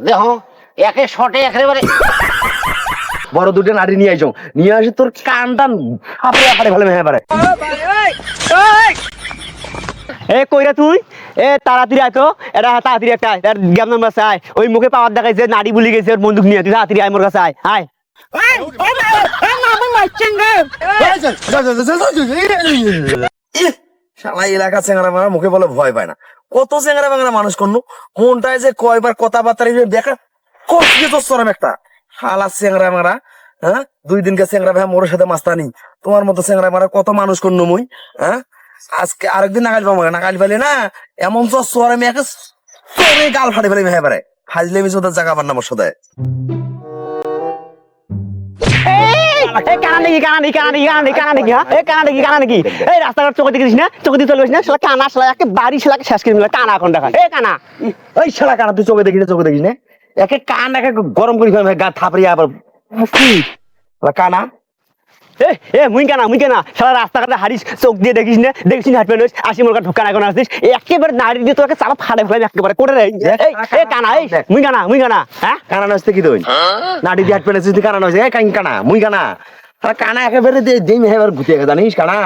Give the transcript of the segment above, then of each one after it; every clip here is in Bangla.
দেখো একে শটে একেবারে বড় দুটো নাড়ি নিয়ে আইছো নিয়ে আসি তোর কান টান ফেলে মেহে পারে এ কইরা তুই এ তাড়াতাড়ি আয় তো এটা তাড়াতাড়ি একটা আয় এর জ্ঞান নাম্বার আয় ওই মুখে পাওয়ার দেখাইছে নাড়ি বুলি গেছে ওর বন্দুক নিয়ে তুই তাড়াতাড়ি আয় মোর কাছে আয় আয় শালা এলাকা চেঙ্গারা মারা মুখে বলে ভয় পায় না। কত চেঙ্গারা বাংলা মানুষ করনু মনটায় যে কয়বার কথাবার্তা দেখা কষ্ট তো সরম একটা। শালা চেঙ্গারা মারা হ্যাঁ? দুই দিনকে চেঙ্গারা ভাই মোর সাথে মাস্তানি। তোমার মতো চেঙ্গারা মারা কত মানুষ করনু মুই হ্যাঁ? আজকে আরেকদিন নাগাল পাবো নাগাল পাইলে না, এমন সর আমি একে সরে গাল ফাটে ফেলে মেহে পারে। ফাজলে আমি জায়গা পার না মোর সাথে। এই কানা নাকি কানা নাকি কানা নাকি কানা নাকি কানা নাকি হ্যাঁ এই কানা নাকি কানা নাকি এই রাস্তাঘাট চোখে দেখিস না? চোখে দিয়ে চলবিস না? শালা কানা শালা একে বাড়ি শালাকে শেষ করে কানা এখন দেখা এই কানা। ওই শালা কানা তুই চোখে দেখিস না চোখে দেখিস না? একে কান একে গরম করে ফেলবে গা থাপড়িয়ে আবার কানা। এ এ মুই কানা মুই কানা সারা রাস্তাঘাটে হারিস চোখ দিয়ে দেখিস না দেখিস না হাঁটবে আসি মোর ঢোকা না কোনো আসিস একেবারে নারী দিয়ে তোকে সারা ফাড়ে ফেলে একেবারে করে। রে এই কানা এই মুই কানা মুই কানা হ্যাঁ? কানা নাচতে কি তুই নারী দিয়ে হাঁটবে না তুই কানা নাচে এই কান মুই কানা তারা কানা একেবারে দিয়ে দিম এবার ঘুরতে জানিস কানা?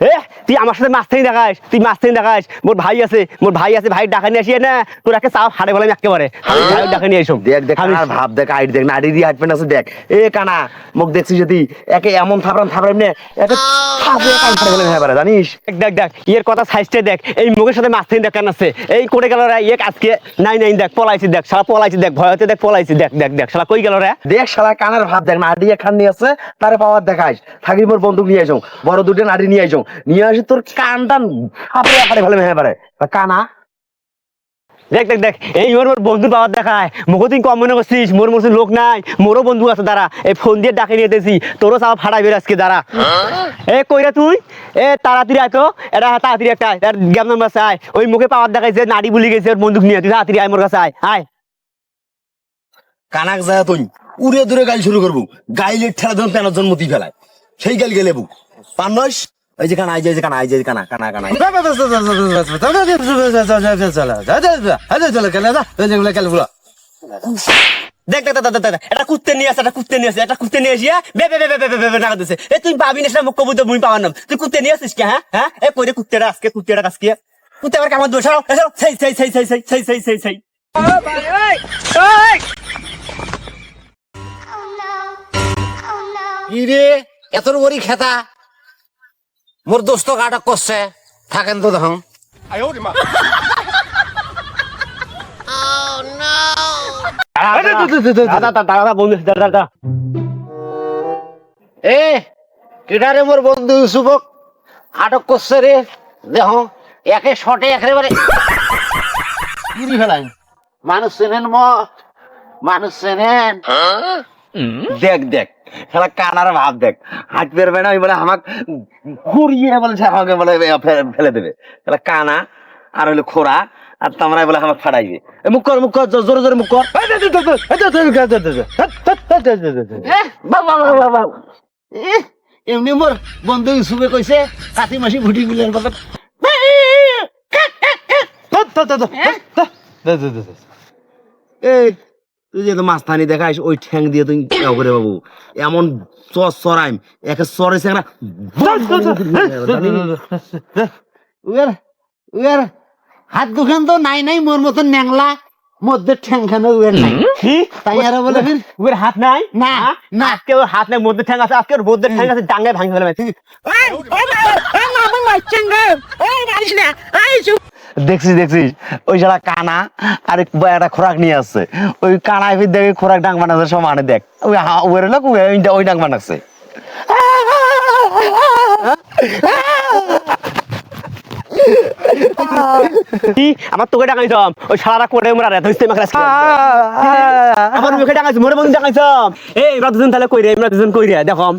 এ তুই আমার সাথে মাছ থেকে দেখাস তুই মাছ থেকে দেখাস। মোর ভাই আছে মোর ভাই আছে ভাই ডাকা নিয়ে আসিয়ে না তোর একে চাপ হাড়ে বলে একেবারে ভাই ডাকা নিয়ে এসব দেখ দেখ কানার ভাব দেখ আইড দেখ নাটি দিয়ে হাট পেলেছে দেখ। এ কানা মুখ দেখছিস যদি একে এমন থাপড়াম থাপড়াম নে একে থাপড়ে কান ফাড়ে ফেলে মেহে জানিস? দেখ দেখ ইয়ের কথা সাইজটা দেখ। এই মুখের সাথে মাছ থেকে দেখান আছে। এই করে গেল রে ইয়ে আজকে নাই নাই দেখ পলাইছি দেখ শালা পলাইছি দেখ ভয়তে দেখ পলাইছি দেখ দেখ দেখ শালা কই গেল রে? দেখ শালা কানার ভাব দেখ নাটি খান নিয়ে আছে তারে পাওয়ার দেখাস থাকি মোর বন্দুক নিয়ে আইছো বড় দুটো নাটি নিয়ে আইছো নিয়ে আসি তোর কান টান। ফাপড়ে ফাপড়ে ফেলে মেহে পারে কানা? দেখ দেখ দেখ এই মোর মোর বন্ধুর পাওয়ার দেখায়। মুখ তুই কম মনে করছিস মোর মোর লোক নাই মোরও বন্ধু আছে দাঁড়া। এই ফোন দিয়ে ডাকে নিয়ে দিয়েছি তোরও চাওয়া ফাটাই বের আজকে দাঁড়া। এ কইরা তুই? এ তাড়াতাড়ি আয় তো। এটা তাড়াতাড়ি একটা আয়, এর জ্ঞান নাম্বার আয়। ওই মুখে পাওয়ার দেখাইছে নাড়ি বুলি গেছে ওর বন্দুক নিয়ে। তুই তাড়াতাড়ি আয় মোর কাছে আয় আয়। কানাক যা তুই উড়ে দূরে গাইল শুরু করব। গাইলের ঠেলা ধরুন তেনার জন্ম দিয়ে ফেলায়। সেই গাইল গেলে বু পান্নস? এই যে কানা আই যে কানা আই যে কানা কানা কানা দেখ দেখ দেখ এটা কুত্তে নিয়ে আসে এটা কুত্তে নিয়ে আসে এটা কুত্তে নিয়ে আসিয়া বে বে বে বে বে বে বে দিছে এ তুই পাবি না মুখ কবুতর মুই পাওয়ার নাম তুই কুত্তে নিয়ে আসিস কে হ্যাঁ হ্যাঁ এ কইরে কুত্তেটা আজকে কুত্তেটা আজকে কুত্তে আবার কেমন দোষ হারো এসো সেই সেই সেই সেই সেই সেই সেই সেই সেই ইরে এত বড়ি খেতা মোর দোস্ত আটক করছে থাকেন তো দাদা এ কিডারে মোর বন্ধু ইউসুফক আটক করছে রে। দেখো একে শটে একেবারে। মানুষ চেনেন ম মানুষ চেনেন। দেখ দেখ শালা কানার ভাব দেখ হাট পেরবে না ওই বলে আমাক ঘুরিয়ে বলে আমাকে বলে ফেলে দেবে শালা কানা আর হইল খোরা আর তামরাই বলে আমাকে ফাটাইবে এ মুখ কর মুখ কর জোরে জোরে মুখ কর এমনি মোর বন্ধু ইউসুফে কইছে কাতি মাসি ভুটি গুলের কথা এই তুই যে মাস্তানি দেখাইস ওই ঠ্যাং দিয়ে তুই কেউ করে বাবু এমন চর একে না উয়ার উয়ার হাত দুখান তো নাই নাই মোর মতন ন্যাংলা মধ্যে ঠ্যাং খানো উয়ার নাই তাই আর বলে ফির হাত নাই না, হ্যাঁ? না। আজকে ওর হাত নাই মধ্যে ঠ্যাং আছে আজকে ওর মধ্যে ঠ্যাং আছে ডাঙ্গায় ভাঙি ফেলে তুই দেখছিস দেখছিস? ওই যারা কানা আর একটা খোরাক নিয়ে আসছে। ওই কানায় ফির দেখে খোরাক ডাং বানাচ্ছে সমানে দেখ। ওই হা- ওই লোক ওই ডাং বানাচ্ছে। আমার তোকে ডাঙাইছম ওই শালারা করে মোরা রে ধইতে মাখলা আমার মুখে ডাঙাইছ মোরে বন্ধু ডাঙাইছম এই দুজন তাহলে কই রে? আমরা দুজন কই রে? দেখম।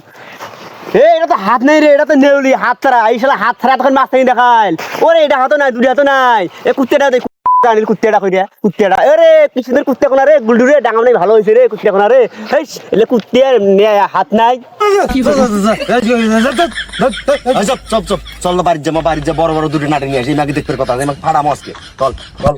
এই এটা তো হাত নাই রে এটা তো নেউলি হাত ছাড়া এই শালা হাত ছাড়া তখন মাছ নাই দেখাইল ওরে এটা হাতও নাই দুটি হাতও নাই এ কুত্তেটা দেখ জানিল কুত্তিয়াটা কই দিয়া কুত্তিয়াটা আরে কি সুন্দর কুত্তিয়া কোনা রে গুলডু রে ডাঙা নাই ভালো হইছে রে কুত্তিয়া কোনা রে হেই এলে কুত্তিয়ার নে- হাত নাই চপ চপ চপ চল না বাড়ির যাব বাড়ির যা বড় বড় দুটো নাটক নিয়ে আসি নাকি দেখতে কথা আছে ফাড়া মস্কে চল চল